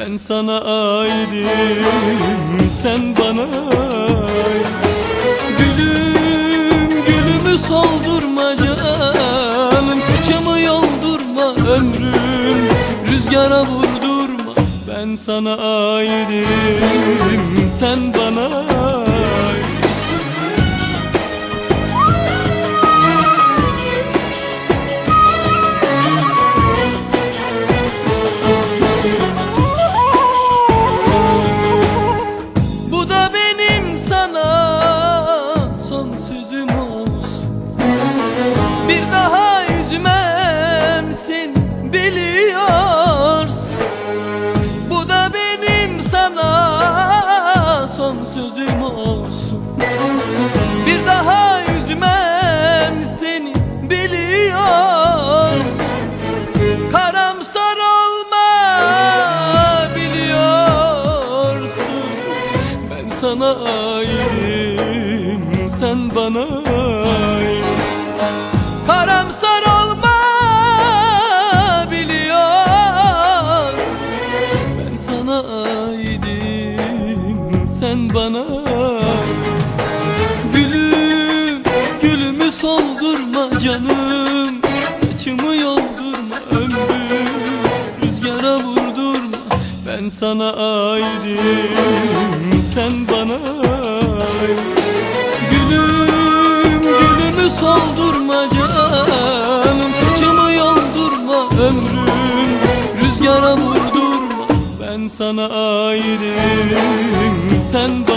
Ben sana aidim Sen bana Gülüm gülümü soldurma canım Saçımı yoldurma ömrüm. Rüzgara vurdurma Ben sana aidim Sen bana sana aidim sen bana ait Karamsar olma biliyorsun Ben sana aidim sen bana Gülüm, gülümü soldurma canım Saçımı yoldurma ömrüm Rüzgara vurdurma. Ben sana aidim Sen bana. Gülüm, gülümü soldurma canım. Saçımı yoldurma ömrüm. Rüzgara vurdurma Ben sana aidim Sen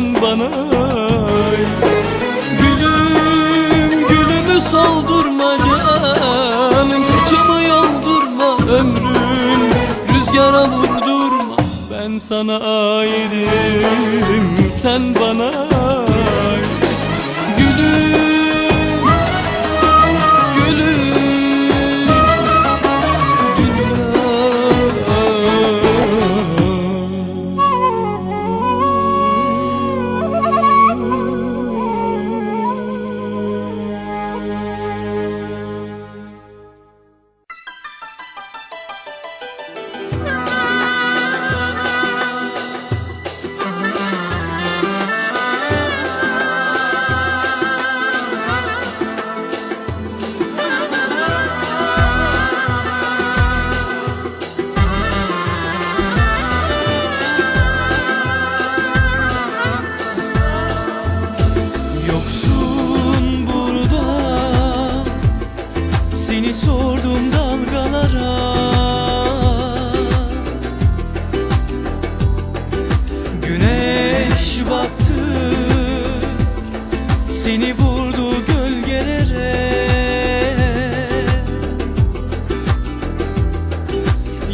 Sen bana Gülüm, gülümü soldurma canım. Saçımı yoldurma ömrüm. Rüzgara vurdurma Ben sana aidim Sen bana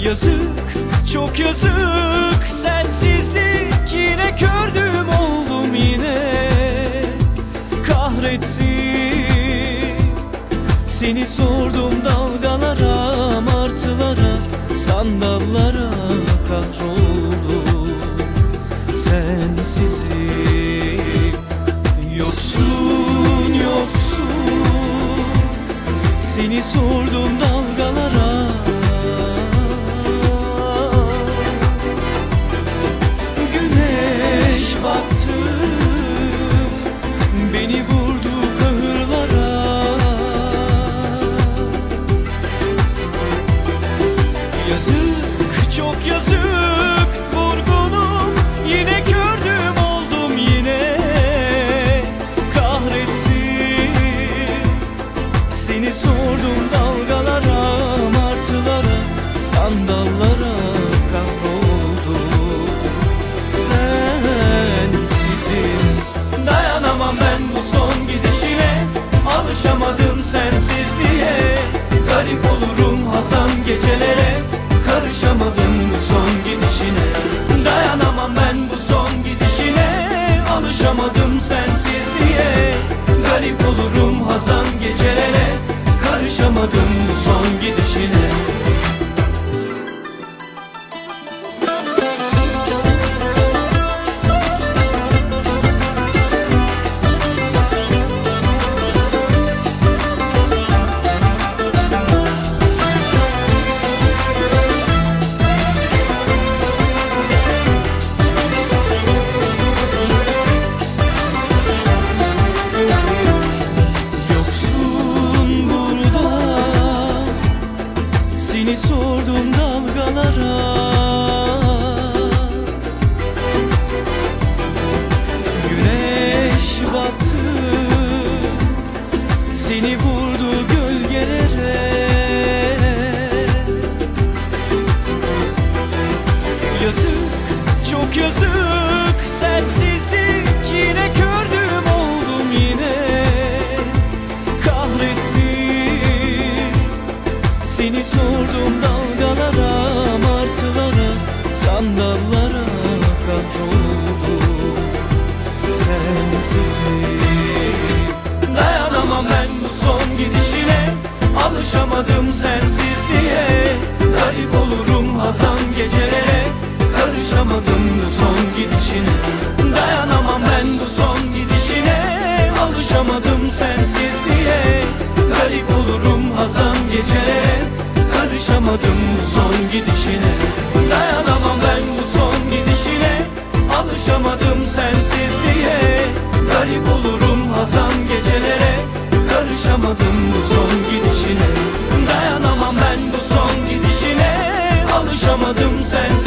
Yazık, çok yazık. Sensizlik yine kördüm oldum yine. Kahretsin. Seni sordum dalgalara, martılara Sandallara kahroldum Sensizim Yoksun, yoksun. Seni sordum dalgalara Alışamadım sensizliğe Garip olurum Hasan gecelere Karışamadım bu son gidişine. Dayanamam ben bu son gidişine Alışamadım sensizliğe Garip olurum Hazan geceler Alışamadım bu son gidişine Seni vurdu gölgelere. Yazık, çok yazık Sensizlik Alışamadım sensizliğe. Garip olurum hazan gecelere. Karışamadım bu son gidişine. Dayanamam ben bu son gidişine. Alışamadım sensizliğe. Garip olurum hazan gecelere. Karışamadım bu son gidişine. Dayanamam ben bu son gidişine. Alışamadım sensizliğe. Garip olurum hazan gecelere Karışamadım bu son gidişine. Dayanamam ben bu son gidişine. Alışamadım sensizliğe